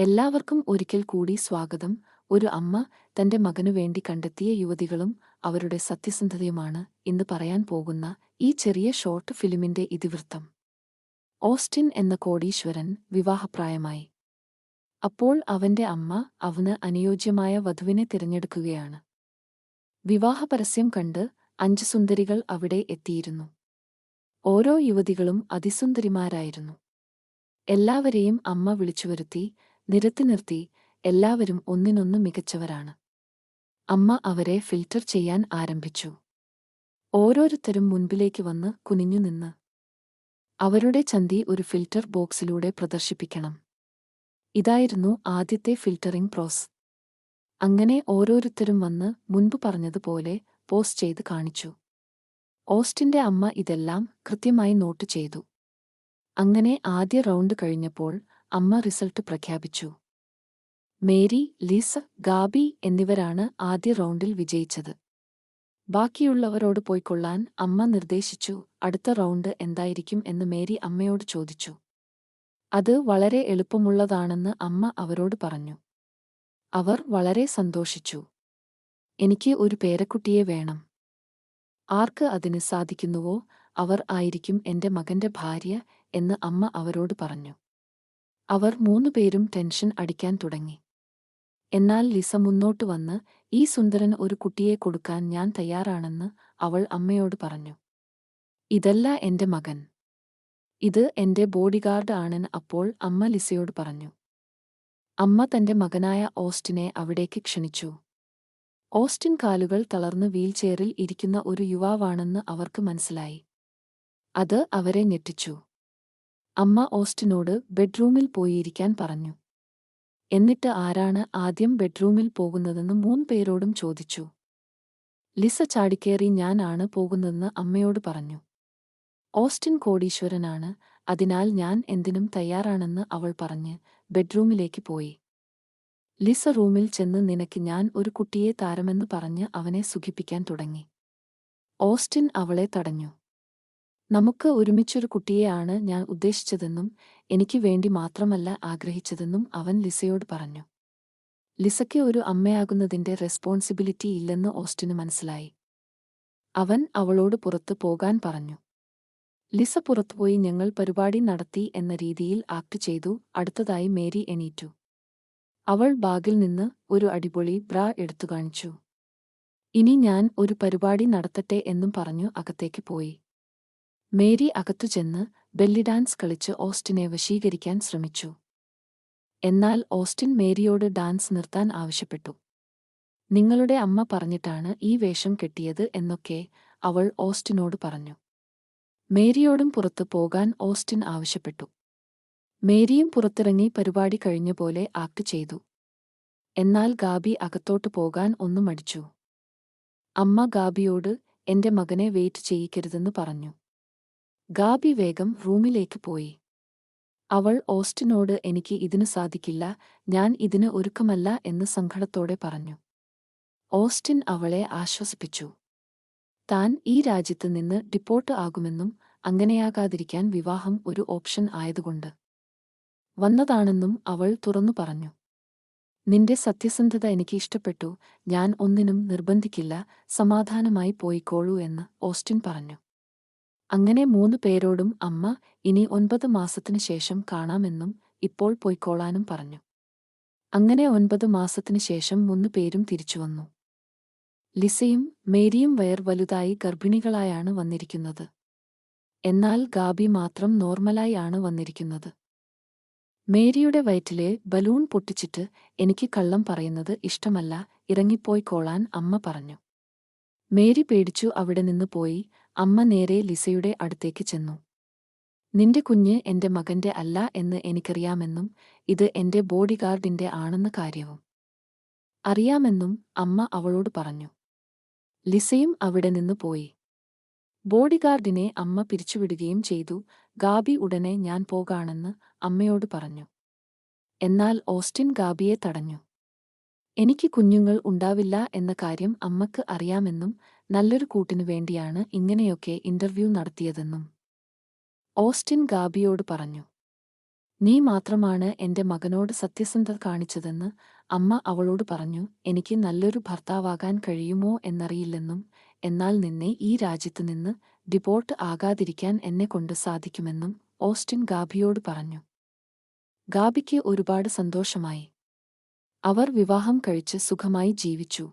എല്ലാവർക്കും ഒരിക്കൽ കൂടി സ്വാഗതം. ഒരു അമ്മ തന്റെ മകനു വേണ്ടി കണ്ടെത്തിയ യുവതികളും അവരുടെ സത്യസന്ധതയുമാണ് ഇന്ന് പറയാൻ പോകുന്ന ഈ ചെറിയ ഷോർട്ട് ഫിലിമിന്റെ ഇതിവൃത്തം. ഓസ്റ്റിൻ എന്ന കോടീശ്വരൻ വിവാഹപ്രായമായി. അപ്പോൾ അവന്റെ അമ്മ അവന് അനുയോജ്യമായ വധുവിനെ തിരഞ്ഞെടുക്കുകയാണ്. വിവാഹപരസ്യം കണ്ട് അഞ്ച് സുന്ദരികൾ അവിടെ എത്തിയിരുന്നു. ഓരോ യുവതികളും അതിസുന്ദരിമാരായിരുന്നു. എല്ലാവരെയും അമ്മ വിളിച്ചുവരുത്തി നിരത്തി നിർത്തി എല്ലാവരും ഒന്നിനൊന്ന് മികച്ചവരാണ്. അമ്മ അവരെ ഫിൽറ്റർ ചെയ്യാൻ ആരംഭിച്ചു. ഓരോരുത്തരും മുൻപിലേക്ക് വന്ന് കുനിഞ്ഞു നിന്ന്. അവരുടെ ചന്തി ഒരു ഫിൽറ്റർ ബോക്സിലൂടെ പ്രദർശിപ്പിക്കണം. ഇതായിരുന്നു ആദ്യത്തെ ഫിൽറ്ററിംഗ് പ്രോസ്. അങ്ങനെ ഓരോരുത്തരും വന്ന് മുൻപ് പറഞ്ഞതുപോലെ പോസ് ചെയ്ത് കാണിച്ചു. ഓസ്റ്റിന്റെ അമ്മ ഇതെല്ലാം കൃത്യമായി നോട്ട് ചെയ്തു. അങ്ങനെ ആദ്യ റൗണ്ട് കഴിഞ്ഞപ്പോൾ അമ്മ റിസൾട്ട് പ്രഖ്യാപിച്ചു. മേരി ലീസ ഗാബി എന്നിവരാണ് ആദ്യ റൗണ്ടിൽ വിജയിച്ചത്. ബാക്കിയുള്ളവരോട് പോയിക്കൊള്ളാൻ അമ്മ നിർദ്ദേശിച്ചു അടുത്ത റൗണ്ട് എന്തായിരിക്കും എന്ന് മേരി അമ്മയോട് ചോദിച്ചു. അത് വളരെ എളുപ്പമുള്ളതാണെന്ന് അമ്മ അവരോട് പറഞ്ഞു. അവർ വളരെ സന്തോഷിച്ചു. എനിക്ക് ഒരു പേരക്കുട്ടിയെ വേണം. ആർക്ക് അതിന് സാധിക്കുന്നുവോ അവർ ആയിരിക്കും എന്റെ മകന്റെ ഭാര്യ എന്ന് അമ്മ അവരോട് പറഞ്ഞു. അവർ മൂന്നുപേരും ടെൻഷൻ അടിക്കാൻ തുടങ്ങി. എന്നാൽ ലിസ മുന്നോട്ട് വന്ന് ഈ സുന്ദരൻ ഒരു കുട്ടിയെ കൊടുക്കാൻ ഞാൻ തയ്യാറാണെന്ന് അവൾ അമ്മയോട് പറഞ്ഞു. ഇതല്ല എന്റെ മകൻ. ഇത് എന്റെ ബോഡിഗാർഡ് ആണെന്ന് അപ്പോൾ അമ്മ ലിസയോട് പറഞ്ഞു. അമ്മ തന്റെ മകനായ ഓസ്റ്റിനെ അവിടേക്ക് ക്ഷണിച്ചു. ഓസ്റ്റിൻ കാലുകൾ തളർന്ന് വീൽചെയറിൽ ഇരിക്കുന്ന ഒരു യുവാവാണെന്ന് അവർക്ക് മനസ്സിലായി. അത് അവരെ ഞെട്ടിച്ചു. അമ്മ ഓസ്റ്റിനോട് ബെഡ്റൂമിൽ പോയിരിക്കാൻ പറഞ്ഞു. എന്നിട്ട് ആരാണ് ആദ്യം ബെഡ്റൂമിൽ പോകുന്നതെന്ന് മൂന്ന് പേരോടും ചോദിച്ചു. ലിസ ചാടിക്കേറി ഞാനാണ് പോകുന്നതെന്ന് അമ്മയോട് പറഞ്ഞു. ഓസ്റ്റിൻ കോടീശ്വരനാണ് അതിനാൽ ഞാൻ എന്തിനും തയ്യാറാണെന്ന് അവൾ പറഞ്ഞ് ബെഡ്റൂമിലേക്ക് പോയി. ലിസ റൂമിൽ ചെന്ന് നിനക്ക് ഞാൻ ഒരു കുട്ടിയെ താരമെന്ന് പറഞ്ഞ് അവനെ സുഖിപ്പിക്കാൻ തുടങ്ങി. ഓസ്റ്റിൻ അവളെ തടഞ്ഞു. നമുക്ക് ഒരുമിച്ചൊരു കുട്ടിയെയാണ് ഞാൻ ഉദ്ദേശിച്ചതെന്നും എനിക്ക് വേണ്ടി മാത്രമല്ല ആഗ്രഹിച്ചതെന്നും അവൻ ലിസയോട് പറഞ്ഞു. ലിസയ്ക്ക് ഒരു അമ്മയാകുന്നതിന്റെ റെസ്പോൺസിബിലിറ്റി ഇല്ലെന്ന് ഓസ്റ്റിന് മനസ്സിലായി. അവൻ അവളോട് പുറത്തു പോകാൻ പറഞ്ഞു. ലിസ പുറത്തുപോയി ഞങ്ങൾ പരിപാടി നടത്തി എന്ന രീതിയിൽ ആക്ട് ചെയ്തു അടുത്തതായി മേരി എണീറ്റു. അവൾ ബാഗിൽ നിന്ന് ഒരു അടിപൊളി ബ്രാ എടുത്തു കാണിച്ചു. ഇനി ഞാൻ ഒരു പരിപാടി നടത്തട്ടെ എന്നും പറഞ്ഞു അകത്തേക്ക് പോയി. മേരി അകത്തു ചെന്ന് ബെല്ലി ഡാൻസ് കളിച്ച് ഓസ്റ്റിനെ വശീകരിക്കാൻ ശ്രമിച്ചു. എന്നാൽ ഓസ്റ്റിൻ മേരിയോട് ഡാൻസ് നിർത്താൻ ആവശ്യപ്പെട്ടു. നിങ്ങളുടെ അമ്മ പറഞ്ഞിട്ടാണ് ഈ വേഷം കെട്ടിയത് എന്നൊക്കെ അവൾ ഓസ്റ്റിനോട് പറഞ്ഞു. മേരിയോടും പുറത്തു പോകാൻ ഓസ്റ്റിൻ ആവശ്യപ്പെട്ടു. മേരിയും പുറത്തിറങ്ങി പരിപാടി കഴിഞ്ഞ പോലെ ആക്ട് ചെയ്തു. എന്നാൽ ഗാബി അകത്തോട്ട് പോകാൻ ഒന്നും മടിച്ചു. അമ്മ ഗാബിയോട് എന്റെ മകനെ വെയിറ്റ് ചെയ്യിക്കരുതെന്ന് പറഞ്ഞു. ഗാബി വേഗം റൂമിലേക്ക് പോയി. അവൾ ഓസ്റ്റിനോട് എനിക്ക് ഇതിന് സാധിക്കില്ല ഞാൻ ഇതിന് ഒരുക്കമല്ല എന്ന് സങ്കടത്തോടെ പറഞ്ഞു. ഓസ്റ്റിൻ അവളെ ആശ്വസിപ്പിച്ചു. താൻ ഈ രാജ്യത്ത് നിന്ന് ഡിപ്പോർട്ട് ആകുമെന്നും അങ്ങനെയാകാതിരിക്കാൻ വിവാഹം ഒരു ഓപ്ഷൻ ആയതുകൊണ്ട്. വന്നതാണെന്നും അവൾ തുറന്നു പറഞ്ഞു. നിന്റെ സത്യസന്ധത എനിക്ക് ഇഷ്ടപ്പെട്ടു ഞാൻ ഒന്നിനും നിർബന്ധിക്കില്ല സമാധാനമായി പോയിക്കോളൂ എന്ന് ഓസ്റ്റിൻ പറഞ്ഞു. അങ്ങനെ മൂന്നു പേരോടും അമ്മ ഇനി ഒൻപത് മാസത്തിനു ശേഷം കാണാമെന്നും ഇപ്പോൾ പൊയ്ക്കോളാനും പറഞ്ഞു. അങ്ങനെ ഒൻപത് മാസത്തിനു ശേഷം മൂന്നു പേരും തിരിച്ചുവന്നു ലിസയും മേരിയും വയർ വലുതായി ഗർഭിണികളായാണ് വന്നിരിക്കുന്നത്. എന്നാൽ ഗാബി മാത്രം നോർമലായി ആണ് വന്നിരിക്കുന്നത്. മേരിയുടെ വയറ്റിലെ ബലൂൺ പൊട്ടിച്ചിട്ട് എനിക്ക് കള്ളം പറയുന്നത് ഇഷ്ടമല്ല ഇറങ്ങിപ്പോയിക്കോളാൻ അമ്മ പറഞ്ഞു. മേരി പേടിച്ചു അവിടെ നിന്ന് പോയി അമ്മ നേരെ ലിസയുടെ അടുത്തേക്ക് ചെന്നു. നിന്റെ കുഞ്ഞ് എന്റെ മകന്റെ അല്ല എന്ന് എനിക്കറിയാമെന്നും ഇത് എന്റെ ബോഡിഗാർഡിന്റെ ആണെന്ന കാര്യവും. അറിയാമെന്നും അമ്മ അവളോട് പറഞ്ഞു. ലിസയും അവിടെ നിന്ന് പോയി. ബോഡിഗാർഡിനെ അമ്മ പിരിച്ചുവിടുകയും ചെയ്തു. ഗാബി ഉടനെ ഞാൻ പോകാണെന്ന് അമ്മയോട് പറഞ്ഞു. എന്നാൽ ഓസ്റ്റിൻ ഗാബിയെ തടഞ്ഞു. എനിക്ക് കുഞ്ഞുങ്ങൾ ഉണ്ടാവില്ല എന്ന കാര്യം അമ്മയ്ക്ക് അറിയാമെന്നും നല്ലൊരു കൂട്ടിനു വേണ്ടിയാണ് ഇങ്ങനെയൊക്കെ ഇന്റർവ്യൂ നടത്തിയതെന്നും ഓസ്റ്റിൻ ഗാബിയോട് പറഞ്ഞു. നീ മാത്രമാണ് എന്റെ മകനോട് സത്യസന്ധത കാണിച്ചതെന്ന് അമ്മ അവളോട് പറഞ്ഞു. എനിക്ക് നല്ലൊരു ഭർത്താവാകാൻ കഴിയുമോ എന്നറിയില്ലെന്നും എന്നാൽ നിന്നെ ഈ രാജ്യത്തു നിന്ന് ഡിപ്പോർട്ട് ആകാതിരിക്കാൻ എന്നെ കൊണ്ട് സാധിക്കുമെന്നും ഓസ്റ്റിൻ ഗാബിയോട് പറഞ്ഞു. ഗാബിക്ക് ഒരുപാട് സന്തോഷമായി. അവർ വിവാഹം കഴിച്ച് സുഖമായി ജീവിച്ചു.